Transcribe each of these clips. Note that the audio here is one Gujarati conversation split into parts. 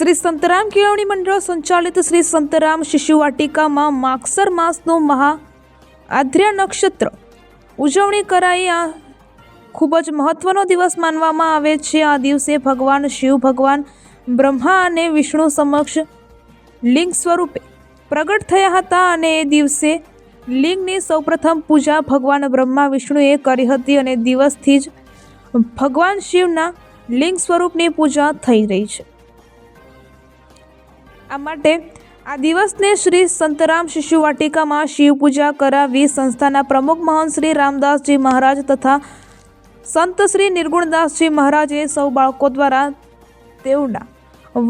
શ્રી સંતરામ કેળવણી મંડળ સંચાલિત શ્રી સંતરામ શિશુ વાટિકામાં માગસર માસનો મહા આદ્ર્ય નક્ષત્ર. ઉજવણી કરાઈ. આ ખૂબ જ મહત્વનો દિવસ માનવામાં આવે છે. આ દિવસે ભગવાન શિવ ભગવાન બ્રહ્મા અને વિષ્ણુ સમક્ષ લિંગ સ્વરૂપે પ્રગટ થયા હતા અને એ દિવસે લિંગની સૌપ્રથમ પૂજા ભગવાન બ્રહ્મા વિષ્ણુએ કરી હતી અને દિવસથી જ ભગવાન શિવના લિંગ સ્વરૂપની પૂજા થઈ રહી છે. આ માટે આ દિવસને શ્રી સંતરામ શિશુ વાટિકામાં શિવ પૂજા કરાવી સંસ્થાના પ્રમુખ મહંત શ્રી રામદાસજી મહારાજ તથા સંત શ્રી નિર્ગુણદાસજી મહારાજે સૌ બાળકો દ્વારા તેઓના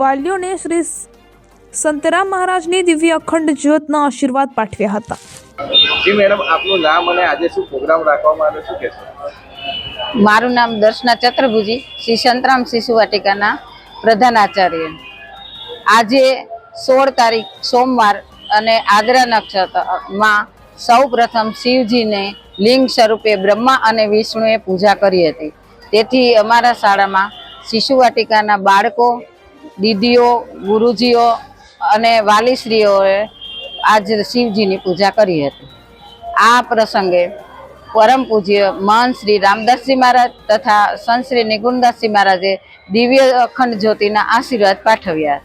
વાલીઓને શ્રી સંતરામ મહારાજની દિવ્ય અખંડ જ્યોતના આશીર્વાદ પાઠવ્યા હતા. જી મેડમ આપનું નામ અને આજે શું પ્રોગ્રામ રાખવામાં આવ્યો છે? કે મારું નામ દર્શના ચતુર્ભુજી શ્રી સંતરામ શિશુ વાટિકાના પ્રધાન આચાર્ય. આજે સોળ તારીખ સોમવાર અને આદ્રા નક્ષત્રમાં સૌ પ્રથમ શિવજીને લિંગ સ્વરૂપે બ્રહ્મા અને વિષ્ણુએ પૂજા કરી હતી. તેથી અમારા શાળામાં શિશુ વાટિકાના બાળકો, દીદીઓ, ગુરુજીઓ અને વાલીશ્રીઓએ આજ શિવજીની પૂજા કરી હતી. આ પ્રસંગે પરમ પૂજ્ય મહાન શ્રી રામદાસજી મહારાજ તથા સંત શ્રી નિગુણદાસજી મહારાજે દિવ્ય અખંડ જ્યોતિના આશીર્વાદ પાઠવ્યા